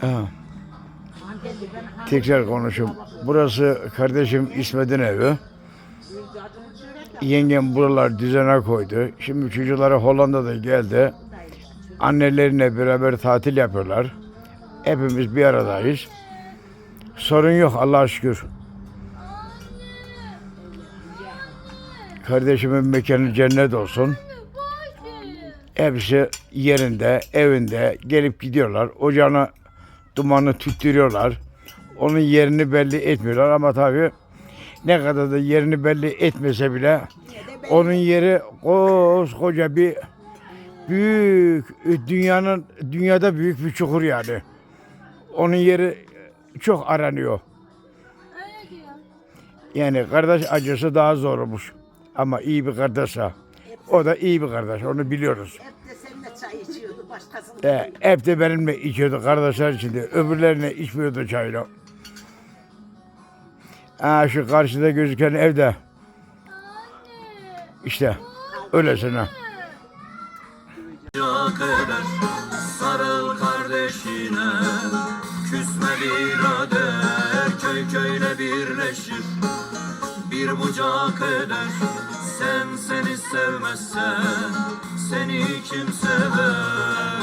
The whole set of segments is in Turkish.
Ha. Tekrar konuşayım. Burası kardeşim İsmet'in evi. Yengem buralar düzene koydu. Şimdi çocukları Hollanda'da geldi. Annelerine beraber tatil yapıyorlar. Hepimiz bir aradayız. Sorun yok Allah'a şükür. Kardeşimin mekanı cennet olsun. Hepsi yerinde, evinde gelip gidiyorlar. Ocağına dumanı tüttürüyorlar. Onun yerini belli etmiyorlar ama tabii ne kadar da yerini belli etmese bile onun yeri koskoca bir büyük dünyanın dünyada büyük bir çukur yani. Onun yeri çok aranıyor. Yani kardeş acısı daha zormuş. Ama iyi bir kardeşse. O da iyi bir kardeş. Onu biliyoruz. Hep de seninle çay içiyordu başkasının. E, hep de benimle içiyordu kardeşler içinde. Öbürlerine içmiyordu çayla. Ha, şu karşıda gözüken evde. İşte öylesine. sarıl kardeşine Küsme birader köy köyle birleşir Bir bucak eder sen seni sevmezsen Seni kim sever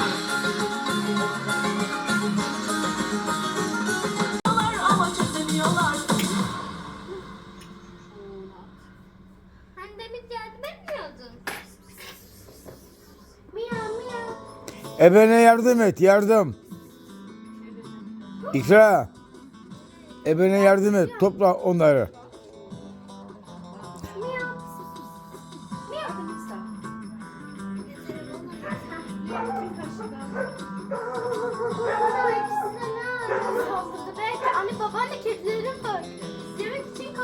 ama çözemiyorlar Hani demin yardım etmiyordun. Miyav miyav. Ebene yardım et, yardım. İkra. Ebene yardım et, topla onları.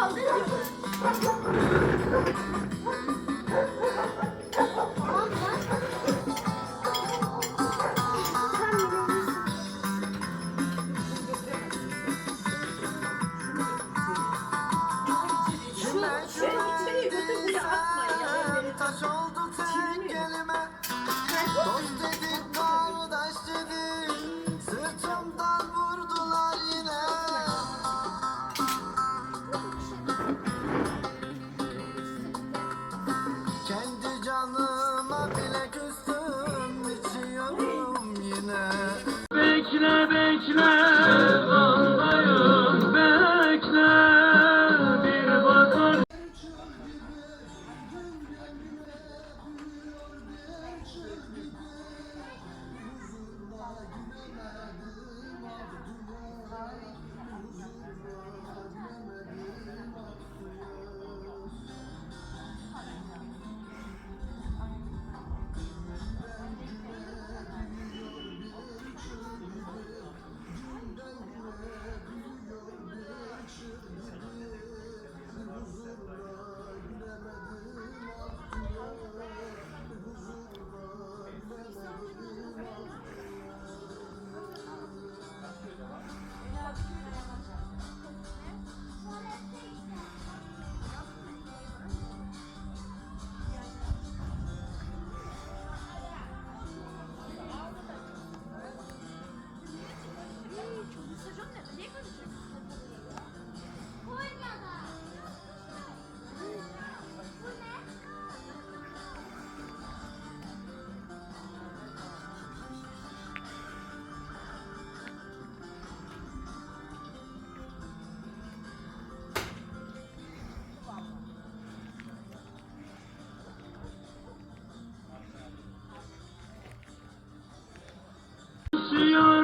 안 되지.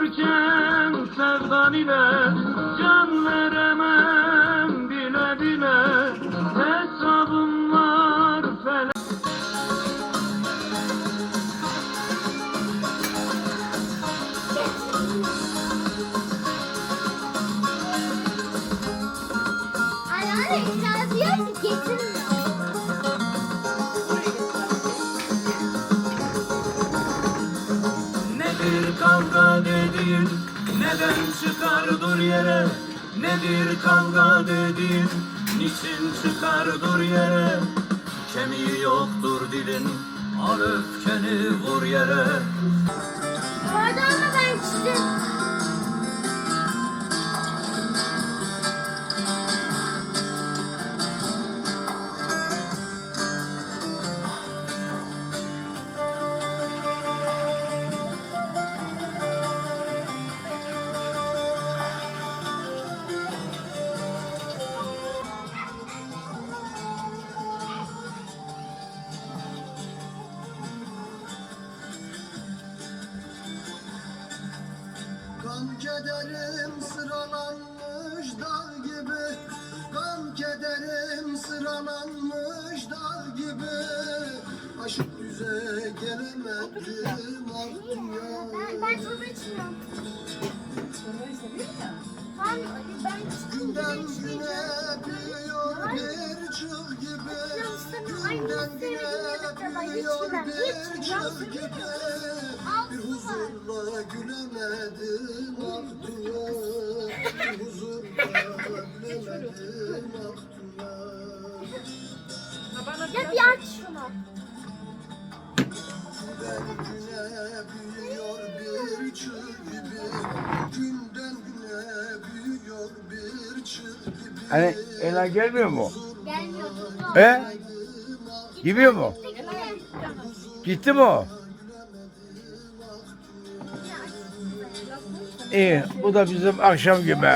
Yaşıyorken sevdan ile can veremem bile bile hesabım var felek. Anneanne illa diyor ki getirme. Neden çıkar dur yere? Nedir kavga dediğin? Niçin çıkar dur yere? Kemiği yoktur dilin al öfkeni vur yere. Ama ben içtim. Kederim sıralanmış dağ gibi. Gam kederim sıralanmış dağ gibi. Aşık düze gelemedim ah dünya Ben, ben çorba içmiyorum. Tamam ben. Günden Ben içmeyeceğim. güne büyüyor bir çığ gibi. Günden güne büyüyor bir çığ gibi. Bir huzurla gülemedim Ya bir aç şunu. Hani Ela gelmiyor mu? Gelmiyor. He? Gidiyor mu? Gitti. Gitti mi o? İyi, bu da bizim akşam gibi.